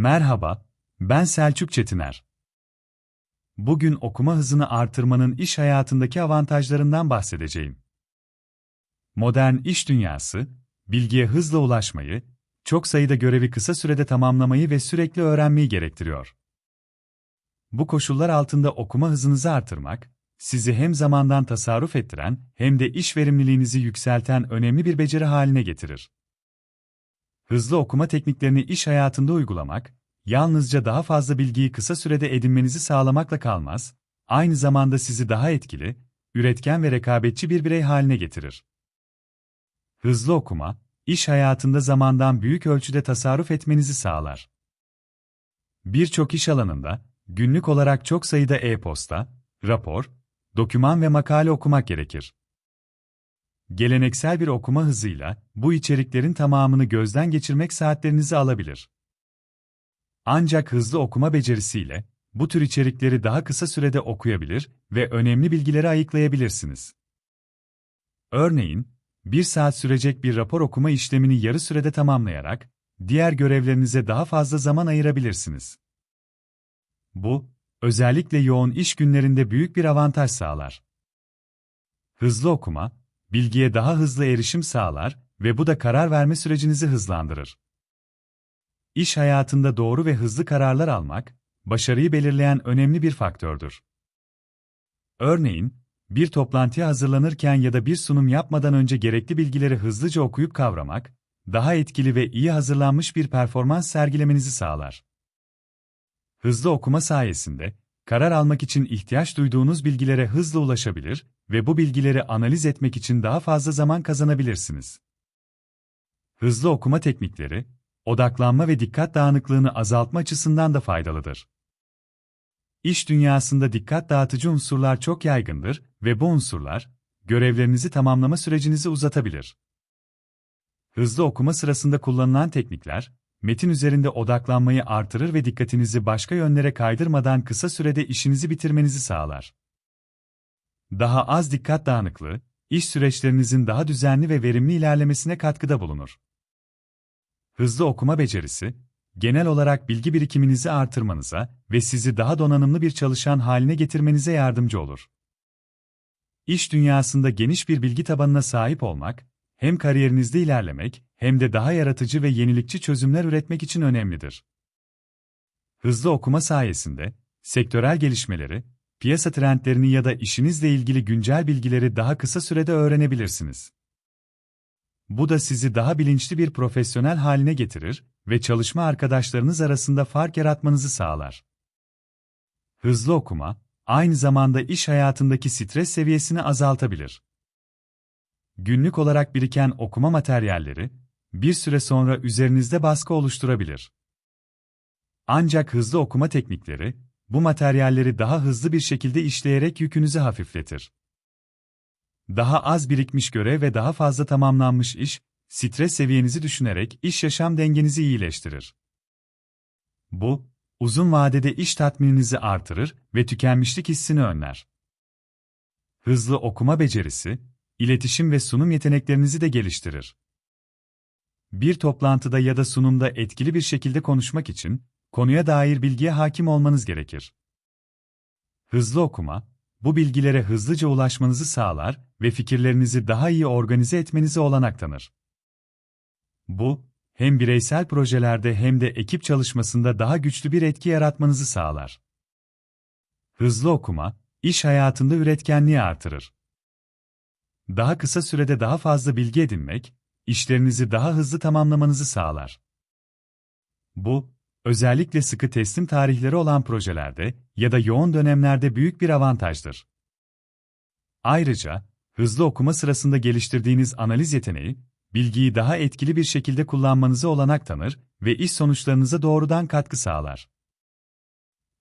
Merhaba, ben Selçuk Çetiner. Bugün okuma hızını artırmanın iş hayatındaki avantajlarından bahsedeceğim. Modern iş dünyası, bilgiye hızla ulaşmayı, çok sayıda görevi kısa sürede tamamlamayı ve sürekli öğrenmeyi gerektiriyor. Bu koşullar altında okuma hızınızı artırmak, sizi hem zamandan tasarruf ettiren hem de iş verimliliğinizi yükselten önemli bir beceri haline getirir. Hızlı okuma tekniklerini iş hayatında uygulamak, yalnızca daha fazla bilgiyi kısa sürede edinmenizi sağlamakla kalmaz, aynı zamanda sizi daha etkili, üretken ve rekabetçi bir birey haline getirir. Hızlı okuma, iş hayatında zamandan büyük ölçüde tasarruf etmenizi sağlar. Birçok iş alanında, günlük olarak çok sayıda e-posta, rapor, doküman ve makale okumak gerekir. Geleneksel bir okuma hızıyla bu içeriklerin tamamını gözden geçirmek saatlerinizi alabilir. Ancak hızlı okuma becerisiyle bu tür içerikleri daha kısa sürede okuyabilir ve önemli bilgileri ayıklayabilirsiniz. Örneğin, bir saat sürecek bir rapor okuma işlemini yarı sürede tamamlayarak diğer görevlerinize daha fazla zaman ayırabilirsiniz. Bu, özellikle yoğun iş günlerinde büyük bir avantaj sağlar. Hızlı okuma, bilgiye daha hızlı erişim sağlar ve bu da karar verme sürecinizi hızlandırır. İş hayatında doğru ve hızlı kararlar almak, başarıyı belirleyen önemli bir faktördür. Örneğin, bir toplantıya hazırlanırken ya da bir sunum yapmadan önce gerekli bilgileri hızlıca okuyup kavramak, daha etkili ve iyi hazırlanmış bir performans sergilemenizi sağlar. Hızlı okuma sayesinde, karar almak için ihtiyaç duyduğunuz bilgilere hızlı ulaşabilir ve bu bilgileri analiz etmek için daha fazla zaman kazanabilirsiniz. Hızlı okuma teknikleri, odaklanma ve dikkat dağınıklığını azaltma açısından da faydalıdır. İş dünyasında dikkat dağıtıcı unsurlar çok yaygındır ve bu unsurlar, görevlerinizi tamamlama sürecinizi uzatabilir. Hızlı okuma sırasında kullanılan teknikler, metin üzerinde odaklanmayı artırır ve dikkatinizi başka yönlere kaydırmadan kısa sürede işinizi bitirmenizi sağlar. Daha az dikkat dağınıklığı, iş süreçlerinizin daha düzenli ve verimli ilerlemesine katkıda bulunur. Hızlı okuma becerisi, genel olarak bilgi birikiminizi artırmanıza ve sizi daha donanımlı bir çalışan haline getirmenize yardımcı olur. İş dünyasında geniş bir bilgi tabanına sahip olmak, hem kariyerinizde ilerlemek hem de daha yaratıcı ve yenilikçi çözümler üretmek için önemlidir. Hızlı okuma sayesinde, sektörel gelişmeleri, piyasa trendlerini ya da işinizle ilgili güncel bilgileri daha kısa sürede öğrenebilirsiniz. Bu da sizi daha bilinçli bir profesyonel haline getirir ve çalışma arkadaşlarınız arasında fark yaratmanızı sağlar. Hızlı okuma, aynı zamanda iş hayatındaki stres seviyesini azaltabilir. Günlük olarak biriken okuma materyalleri, bir süre sonra üzerinizde baskı oluşturabilir. Ancak hızlı okuma teknikleri, bu materyalleri daha hızlı bir şekilde işleyerek yükünüzü hafifletir. Daha az birikmiş görev ve daha fazla tamamlanmış iş, stres seviyenizi düşünerek iş-yaşam dengenizi iyileştirir. Bu, uzun vadede iş tatmininizi artırır ve tükenmişlik hissini önler. Hızlı okuma becerisi, iletişim ve sunum yeteneklerinizi de geliştirir. Bir toplantıda ya da sunumda etkili bir şekilde konuşmak için, konuya dair bilgiye hakim olmanız gerekir. Hızlı okuma, bu bilgilere hızlıca ulaşmanızı sağlar ve fikirlerinizi daha iyi organize etmenize olanak tanır. Bu, hem bireysel projelerde hem de ekip çalışmasında daha güçlü bir etki yaratmanızı sağlar. Hızlı okuma, iş hayatında üretkenliği artırır. Daha kısa sürede daha fazla bilgi edinmek, işlerinizi daha hızlı tamamlamanızı sağlar. Bu, özellikle sıkı teslim tarihleri olan projelerde ya da yoğun dönemlerde büyük bir avantajdır. Ayrıca, hızlı okuma sırasında geliştirdiğiniz analiz yeteneği, bilgiyi daha etkili bir şekilde kullanmanızı olanak tanır ve iş sonuçlarınıza doğrudan katkı sağlar.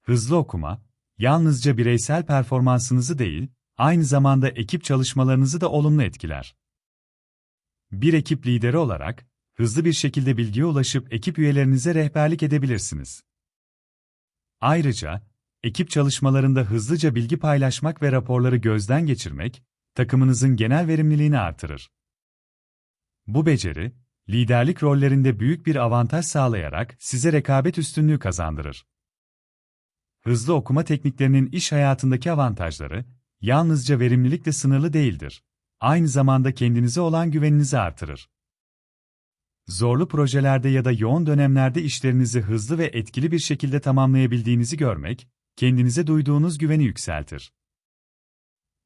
Hızlı okuma, yalnızca bireysel performansınızı değil, aynı zamanda ekip çalışmalarınızı da olumlu etkiler. Bir ekip lideri olarak, hızlı bir şekilde bilgiye ulaşıp ekip üyelerinize rehberlik edebilirsiniz. Ayrıca, ekip çalışmalarında hızlıca bilgi paylaşmak ve raporları gözden geçirmek, takımınızın genel verimliliğini artırır. Bu beceri, liderlik rollerinde büyük bir avantaj sağlayarak size rekabet üstünlüğü kazandırır. Hızlı okuma tekniklerinin iş hayatındaki avantajları, yalnızca verimlilikle sınırlı değildir. Aynı zamanda kendinize olan güveninizi artırır. Zorlu projelerde ya da yoğun dönemlerde işlerinizi hızlı ve etkili bir şekilde tamamlayabildiğinizi görmek, kendinize duyduğunuz güveni yükseltir.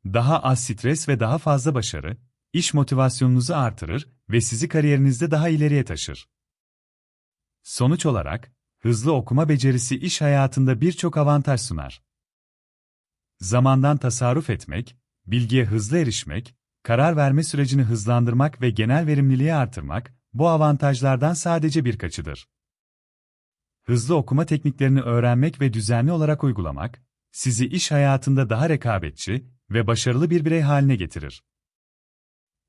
Daha az stres ve daha fazla başarı, iş motivasyonunuzu artırır ve sizi kariyerinizde daha ileriye taşır. Sonuç olarak, hızlı okuma becerisi iş hayatında birçok avantaj sunar. Zamandan tasarruf etmek, bilgiye hızlı erişmek, karar verme sürecini hızlandırmak ve genel verimliliği artırmak, bu avantajlardan sadece birkaçıdır. Hızlı okuma tekniklerini öğrenmek ve düzenli olarak uygulamak, sizi iş hayatında daha rekabetçi ve başarılı bir birey haline getirir.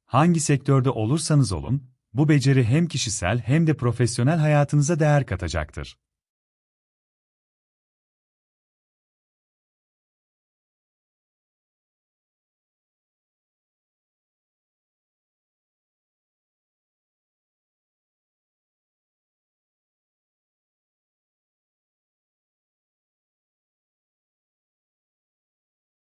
Hangi sektörde olursanız olun, bu beceri hem kişisel hem de profesyonel hayatınıza değer katacaktır.